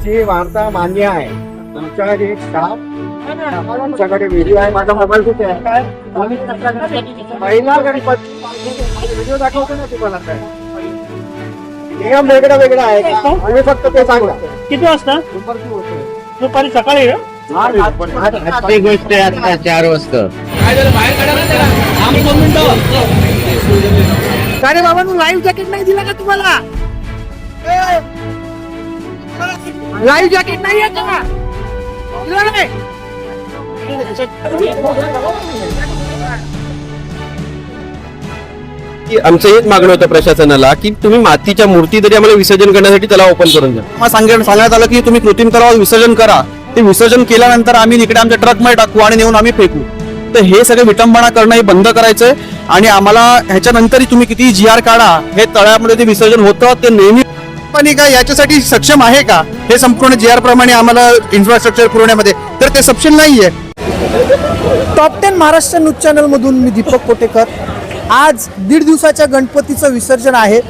तुमची वार्ता मान्य आहे. तुमच्या जे स्टाफ तुमच्याकडे व्हिडिओ आहे माझा मोबाईल कुठे आहे. काय? पहिला गणपती व्हिडिओ दाखवतो ना तुम्हाला काय? नियम वेगळा वेगळा आहे. का आम्ही फक्त ते सांगा किती वाजता? दुपारची गोष्ट आहे. दुपारी सकाळी का? आजची गोष्ट आहे आता चार वाजता. अरे बाबा तू लाईव्ह जॅकेट नाही दिला का तुम्हाला? लाईव्ह जॅकेट नाही आहे का? आमचं हेच मागणं होतं प्रशासनाला की तुम्ही मातीच्या मूर्ती तरी आम्हाला विसर्जन करण्यासाठी तलाव ओपन करून द्या. आम्हाला सांगण्यात सांगण्यात आलं की तुम्ही कृत्रिम तलावात विसर्जन करा. ते विसर्जन केल्यानंतर आम्ही इकडे आमच्या ट्रकमध्ये टाकू आणि नेऊन आम्ही फेकू. तर हे सगळे विटंबना करणं हे बंद करायचंय आणि आम्हाला ह्याच्यानंतरही तुम्ही किती जी आर काढा हे तळ्यामध्ये ते विसर्जन होतं ते नेहमी पालिका याच्यासाठी सक्षम आहे का? हे संपूर्ण जी आर प्रमाणे आम्हाला इन्फ्रास्ट्रक्चर पुरवण्यामध्ये. तर ते सक्षम नाहीये. टॉप टेन महाराष्ट्र न्यूज चॅनलमधून मी दीपक कोटेकर. आज दीड दिवसाच्या गणपतीचं विसर्जन आहे.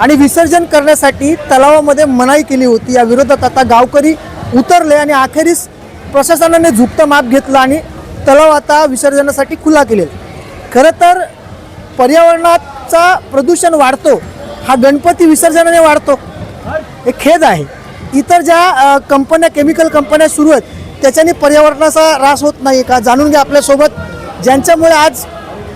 आणि विसर्जन करण्यासाठी तलावामध्ये मनाई केली होती. या विरोधात आता गावकरी उतरले आणि अखेरीस प्रशासनाने झुकतं माप घेतलं आणि तलाव आता विसर्जनासाठी खुला केलेला खरं तर पर्यावरणाचा प्रदूषण वाढतो. हा गणपती विसर्जनाने वाढतो. हे खेद आहे. इतर ज्या कंपन्या केमिकल कंपन्या सुरू आहेत त्याच्याने पर्यावरणाचा ऱ्हास होत नाही का? जाणून घ्या आपल्यासोबत. ज्यांच्यामुळे आज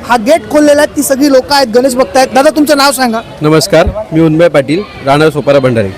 हा गेट खोललेला आहे ती सगळी लोक आहेत गणेश भक्त आहेत. दादा तुमचं नाव सांगा. नमस्कार. मी उन्मय पाटील राणा सोपारा भंडारी.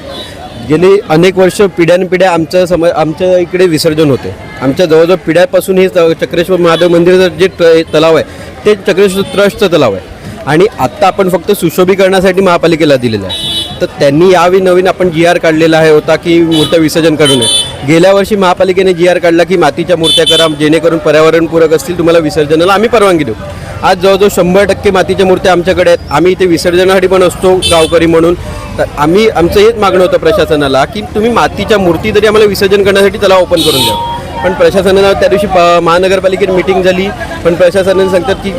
गेली अनेक वर्ष पिढ्यानपिढ्या आमचं सम आमच्या इकडे विसर्जन होते. आमच्या जवळजवळ पिढ्यापासून हे च- चक्रेश्वर महादेव मंदिराचं जे तलाव आहे ते चक्रेश्वर ट्रस्टचं तलाव आहे. आणि आत्ता आपण फक्त सुशोभीकरणासाठी महापालिकेला दिलेलं आहे. तर त्यांनी यावेळी नवीन आपण जी आर काढलेला आहे होता की मूर्त्या विसर्जन करू नये. गेल्या वर्षी महापालिकेने जी आर काढला की मातीच्या मूर्त्या करा जेणेकरून पर्यावरणपूरक असतील तुम्हाला विसर्जनाला आम्ही परवानगी देऊ. आज जवळजवळ शंभर टक्के मातीच्या मूर्त्या आमच्याकडे आहेत. आम्ही इथे विसर्जनासाठी पण असतो गावकरी म्हणून. तर आम्ही आमचं हेच मागणं होतं प्रशासनाला की तुम्ही मातीच्या मूर्ती तरी आम्हाला विसर्जन करण्यासाठी त्याला ओपन करून द्या. पण प्रशासनानं त्या दिवशी प- महानगरपालिकेत मिटिंग झाली. पण प्रशासनाने सांगतात की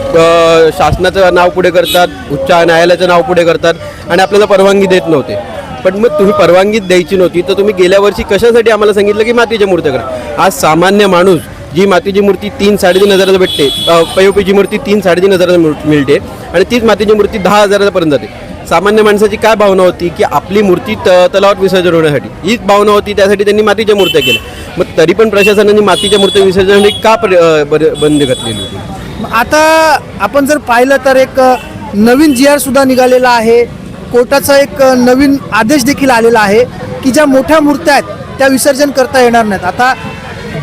शासनाचं नाव पुढे करतात उच्च न्यायालयाचं नाव पुढे करतात आणि आपल्याला परवानगी देत नव्हते. पण मग तुम्ही परवानगी द्यायची नव्हती तर तुम्ही गेल्या वर्षी कशासाठी आम्हाला सांगितलं की मातीच्या मूर्त्या करा? आज सामान्य माणूस जी मातीची मूर्ती तीन साडेतीन हजाराला भेटते पयोपीची मूर्ती तीन साडेतीन हजाराला मिळते आणि तीच मातीची मूर्ती दहा हजारापर्यंत जाते. सामान्य माणसाची काय भावना होती की आपली मूर्ती त तलावात विसर्जन होण्यासाठी? हीच भावना होती त्यासाठी त्यांनी मातीच्या मूर्त्या केल्या. मग तरी पण प्रशासनाने मातीच्या मूर्त्या विसर्जनासाठी का बंदी घातलेली होती? आता आपण जर पाहिलं तर एक नवीन जी आर सुद्धा निघालेला आहे. कोर्टाचा एक नवीन आदेश देखील आलेला आहे की ज्या मोठ्या मूर्त्या आहेत त्या विसर्जन करता येणार नाहीत. आता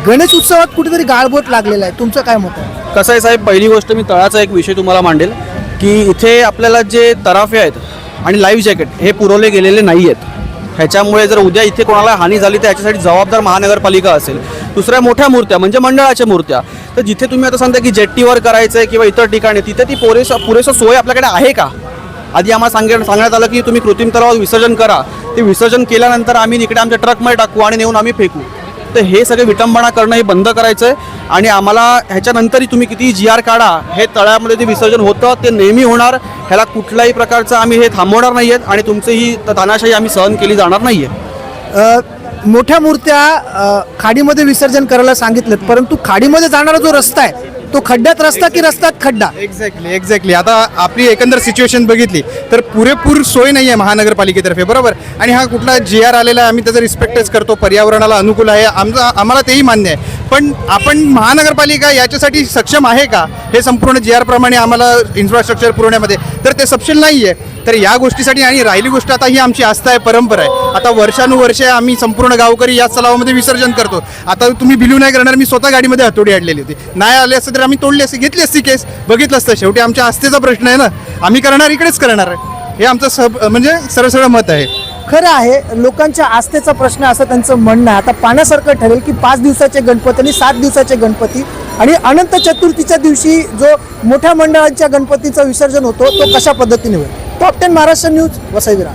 गणेश उत्सवात कुठेतरी गाळबोट लागलेला आहे. तुमचं काय मत आहे? कसं आहे साहेब पहिली गोष्ट मी तळाचा एक विषय तुम्हाला मांडेल. की इथे आपल्याला जे तराफे आहेत आणि लाईव्ह जॅकेट हे पुरवले गेलेले नाही आहेत ह्याच्यामुळे जर उद्या इथे कोणाला हानी झाली तर याच्यासाठी जबाबदार महानगरपालिका असेल. दुसऱ्या मोठ्या मूर्त्या म्हणजे मंडळाच्या मूर्त्या. तर जिथे तुम्ही आता सांगता की जेट्टीवर करायचं आहे किंवा इतर ठिकाणी तिथे ती पुरेसा पुरेसा सोय आपल्याकडे आहे का? आधी आम्हाला सांगे सांगण्यात आलं की तुम्ही कृत्रिम तलावात विसर्जन करा. ते विसर्जन केल्यानंतर आम्ही इकडे आमच्या ट्रकमध्ये टाकू आणि नेऊन आम्ही फेकू. तर हे सगळे विटंबना करणं हे बंद करायचं आहे आणि आम्हाला ह्याच्यानंतरही तुम्ही किती जी आर काढा हे तळ्यामध्ये जे विसर्जन होतं ते नेहमी होणार. ह्याला कुठल्याही प्रकारचं आम्ही हे थांबवणार नाही आहेत आणि तुमची ही तानाशाही आम्ही सहन केली जाणार नाही आहे मोठ्या मूर्त्या खाडीमध्ये विसर्जन करायला सांगितलं परंतु खाडीमध्ये जाणारा जो रस्ता आहे तो खड्ड्यात रस्ता की रस्त्यात खड्डा? एक्झॅक्टली एक्झॅक्टली आता आपली एकंदर सिच्युएशन बघितली तर पुरेपूर सोय नाही आहे महानगरपालिकेतर्फे बरोबर? आणि हा कुठला जी आर आलेला आहे आम्ही त्याचा रिस्पेक्टच करतो पर्यावरणाला अनुकूल आहे. आमचा आम्हाला तेही मान्य आहे. पण आपण महानगरपालिका याच्यासाठी सक्षम आहे का? हे संपूर्ण जी आर प्रमाणे आम्हाला इन्फ्रास्ट्रक्चर पुरवण्यामध्ये. तर ते सक्षम नाही आहे तर या गोष्टीसाठी आणि राहिली गोष्ट आता ही आमची आस्था आहे परंपरा आहे. आता वर्षानुवर्षे आम्ही संपूर्ण गावकरी याच तलावामध्ये विसर्जन करतो. आता तुम्ही बिलू नाही करणार मी स्वतः गाडीमध्ये हतोडी आणलेली होती. नाही आले असते तर आम्ही तोडली असती घेतली असती केस. बघितलं असतं. शेवटी आमच्या आस्थेचा प्रश्न आहे ना. आम्ही करणार इकडेच करणार आहे. हे आमचं सब म्हणजे सरळ सरळ मत आहे. खरं आहे लोकांच्या आस्थेचा प्रश्न असं त्यांचं म्हणणं आहे. आता पाण्यासारखं ठरेल की पाच दिवसाचे गणपती आणि सात दिवसाचे गणपती आणि अनंत चतुर्थीच्या दिवशी जो मोठ्या मंडळांच्या गणपतीचं विसर्जन होतो तो कशा पद्धतीने होईल? Top ten Maharashtra news वसईविरा